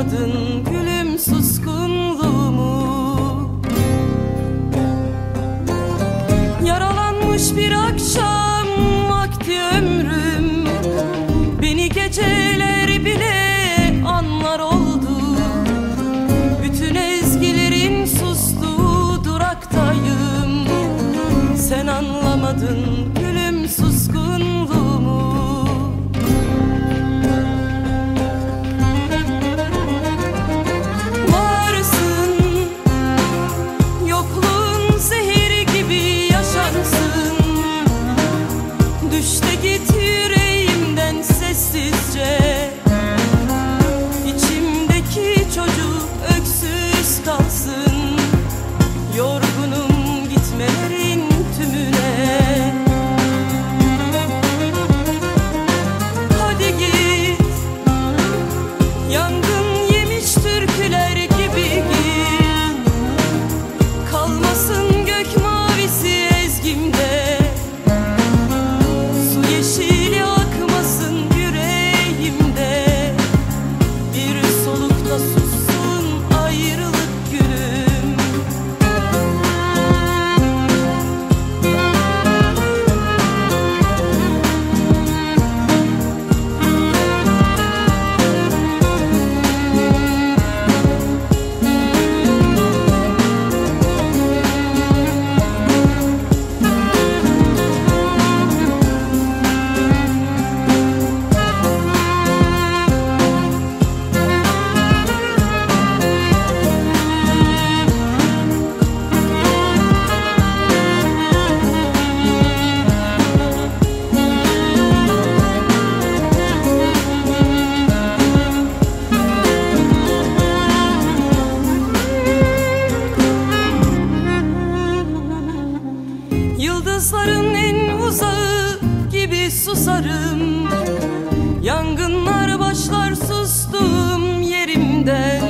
anlamadın gülüm suskunluğumu. Yaralanmış bir akşam vakti ömrüm. Beni geceler bile anlar oldu. Bütün ezgilerin sustuğu duraktayım. Sen anlamadın nossos susarım Yangınlar başlar sustuğum yerimden.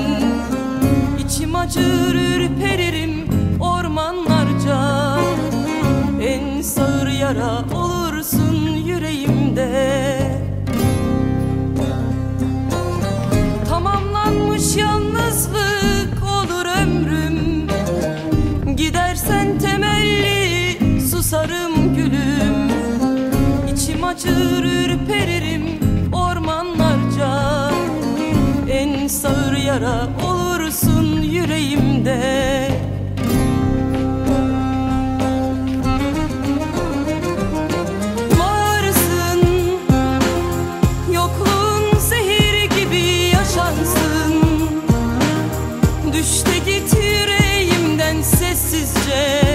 İçim acır ürperirim ormanlarca. En sağır yara olursun yüreğimde kaçır ürperirim ormanlarca. En sağır yara olursun yüreğimde. Düşte git yüreğimden sessizce.